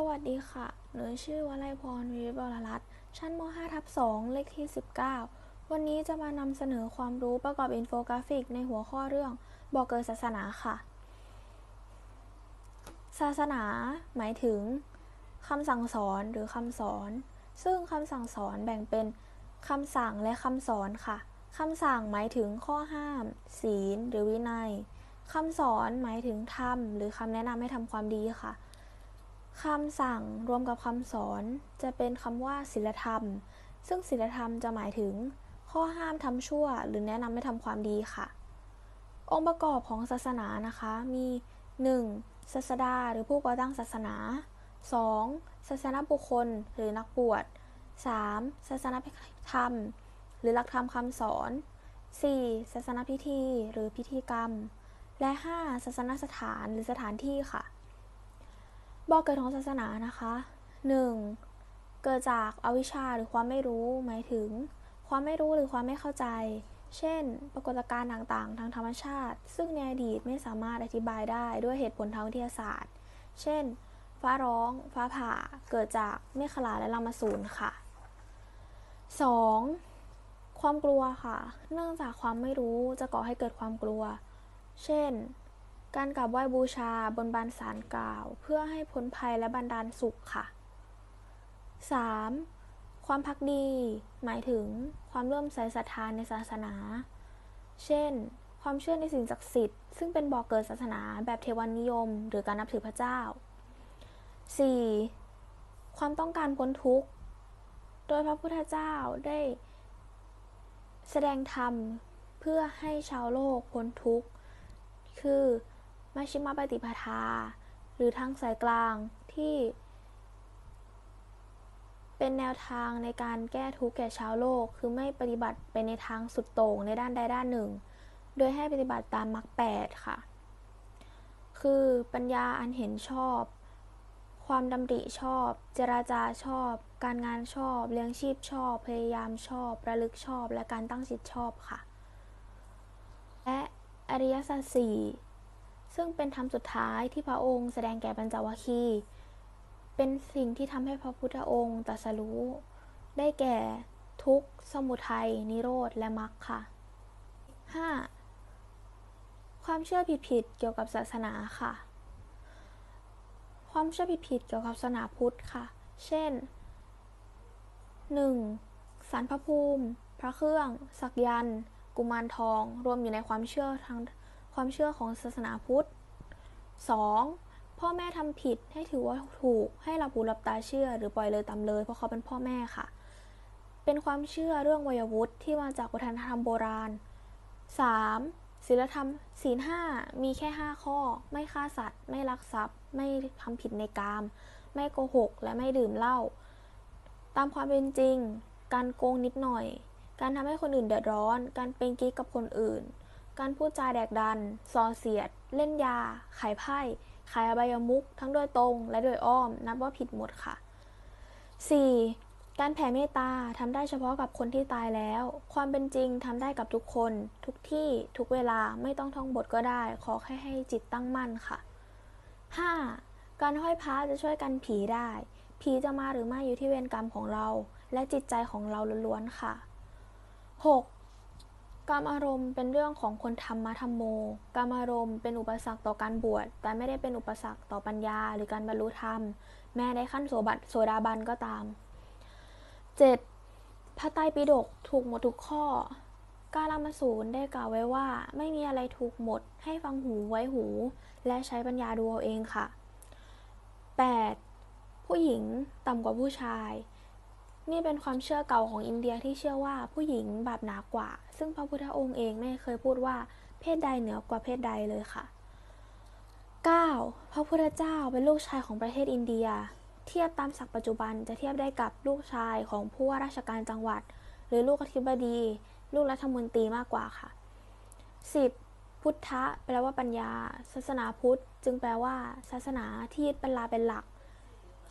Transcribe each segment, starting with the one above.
สวัสดีค่ะ หนูชื่อวลัยพรวิริบรรัตน์ชั้นม .5 ทับ2เลขที่ 19 วันนี้จะมานำเสนอความรู้ประกอบอินโฟกราฟิกในหัวข้อเรื่องบอกเกิดศาสนาค่ะ ศาสนา หมายถึงคำสั่งสอนหรือคำสอน ซึ่งคำสั่งสอนแบ่งเป็นคำสั่งและคำสอนค่ะคำสั่งหมายถึงข้อห้าม ศีล หรือวินัยคำสอนหมายถึงธรรมหรือคำแนะนำให้ทำความดีค่ะ คำสั่งรวมกับคำสอนจะเป็นคำว่าศีลธรรม ซึ่งศีลธรรมจะหมายถึง ข้อห้ามทำชั่ว หรือแนะนำให้ทำความดีค่ะ องค์ประกอบของศาสนานะคะมี 1. ศาสดาหรือผู้ก่อตั้งศาสนา 2. ศาสนาบุคคลหรือนักบวช 3. ศาสนาธรรม หรือหลักธรรมคำสอน 4. ศาสนาพิธีหรือพิธีกรรม และ 5. ศาสนสถานหรือสถานที่ค่ะ บอกเกิดของศาสนานะคะ 1. เกิดจากอาวิชชาหรือความไม่รู้หมายถึง ความไม่รู้หรือความไม่เข้าใจ เช่น ปรากฏการณ์ต่างๆ ทางธรรมชาติ ซึ่งในอดีตไม่สามารถอธิบายได้ด้วยเหตุผลทางวิทยาศาสตร์ เช่น ฟ้าร้อง ฟ้าผ่า เกิดจากเมฆขลาและลามาสูนค่ะ 2. ความกลัวค่ะ เนื่องจากความไม่รู้จะก่อให้เกิดความกลัว เช่น การกราบไหว้บูชาบนบานสารกล่าว เพื่อให้พ้นภัยและบันดาลสุขค่ะ 3. ความพักดี หมายถึงความเริ่มใส่ศรัทธาในศาสนา เช่น ความเชื่อในสิ่งศักดิ์สิทธิ์ซึ่งเป็นบ่อกเกิดศาสนาแบบเทวันนิยม หรือการนับถือพระเจ้า 4. ความต้องการพ้นทุกข์ โดยพระพุทธเจ้าได้ แสดงธรรมเพื่อให้ชาวโลกพ้นทุกข์ คือ มัชฌิมาปฏิปทา หรือทางสายกลางที่ เป็นแนวทางในการแก้ทุกข์แก่ชาวโลก คือไม่ปฏิบัติไปในทางสุดโต่งในด้านใดด้านหนึ่ง โดยให้ปฏิบัติตามมรรคแปดค่ะ คือปัญญาอันเห็นชอบ ความดำริชอบ เจราจาชอบ การงานชอบ เลี้ยงชีพชอบ พยายามชอบ ระลึกชอบ และการตั้งจิตชอบค่ะ และอริยสัจสี่ ซึ่งเป็นธรรมสุดท้ายที่พระองค์แสดงแก่ปัญจวคี เป็นสิ่งที่ทำให้พระพุทธองค์ตรัสรู้ ได้แก่ทุกสมุทัย นิโรธ และมรรคค่ะ 5. ความเชื่อผิดๆเกี่ยวกับศาสนาค่ะ ความเชื่อผิดๆเกี่ยวกับศาสนาพุทธค่ะ เช่น 1. สารพระภูมิ พระเครื่อง สักยันต์กุมารทอง รวมอยู่ในความเชื่อทาง ความเชื่อของศาสนาพุทธ 2. พ่อแม่ทำผิดให้ถือว่าถูกให้หลับหูหลับตาเชื่อ หรือปล่อยเลยตามเลย เพราะเขาเป็นพ่อแม่ค่ะ เป็นความเชื่อเรื่องวัยวุฒิที่มาจากวัฒนธรรมโบราณ 3. ศีลธรรมศีลห้ามีแค่ 5 ข้อ ไม่ฆ่าสัตว์ ไม่ลักทรัพย์ ไม่ทำผิดในกาม ไม่โกหก และไม่ดื่มเหล้าตามความเป็นจริง การโกงนิดหน่อย การทำให้คนอื่นเดือดร้อน การเป็นกิ๊กกับคนอื่น การพูดจาแดกดันส่อเสียด เล่นยา ขายไพ่ ขายอบายมุขทั้งโดยตรง และโดยอ้อม นับว่าผิดหมดค่ะ 4. การแผ่เมตตาทำได้เฉพาะกับคนที่ตายแล้ว ความเป็นจริงทำได้กับทุกคน ทุกที่ ทุกเวลา ไม่ต้องท่องบทก็ได้ ขอแค่ให้จิตตั้งมั่นค่ะ 5. การห้อยพระจะช่วยกันผีได้ ผีจะมาหรือไม่อยู่ที่เวรกรรมของเรา และจิตใจของเราล้วนๆค่ะ 6. กามอารมณ์เป็นเรื่องของคนธรรมะธรรมโม กามอารมณ์เป็นอุปสรรคต่อการบวช แต่ไม่ได้เป็นอุปสรรคต่อปัญญา หรือการบรรลุธรรม แม้ในขั้นโสบัตโสดาบันก็ตาม 7. พระไตรปิฎกถูกหมดทุกข้อ กาลามาสูรได้กล่าวไว้ว่า ไม่มีอะไรถูกหมด ให้ฟังหูไว้หู และใช้ปัญญาดูเอาเองค่ะ 8. ผู้หญิงต่ำกว่าผู้ชาย นี่เป็นความเชื่อเก่าของอินเดียที่เชื่อว่าผู้หญิงบาปหนากว่า ซึ่งพระพุทธองค์เองไม่เคยพูดว่าเพศใดเหนือกว่าเพศใดเลยค่ะ 9. พระพุทธเจ้าเป็นลูกชายของประเทศอินเดีย เทียบตามศักดิ์ปัจจุบันจะเทียบได้กับลูกชายของผู้ว่าราชการจังหวัด หรือลูกอธิบดี ลูกรัฐมนตรีมากกว่าค่ะ 10. พุทธะแปลว่าปัญญา ศาสนาพุทธ จึงแปลว่า ศาสนาที่ยึดเป็นลาเป็นหลัก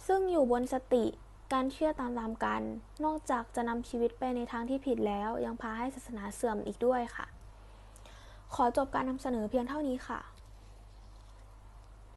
ซึ่งอยู่บนสติ การเชื่อตามๆกัน นอกจากจะนำชีวิตไปในทางที่ผิดแล้ว ยังพาให้ศาสนาเสื่อมอีกด้วยค่ะ ขอจบการนำเสนอเพียงเท่านี้ค่ะ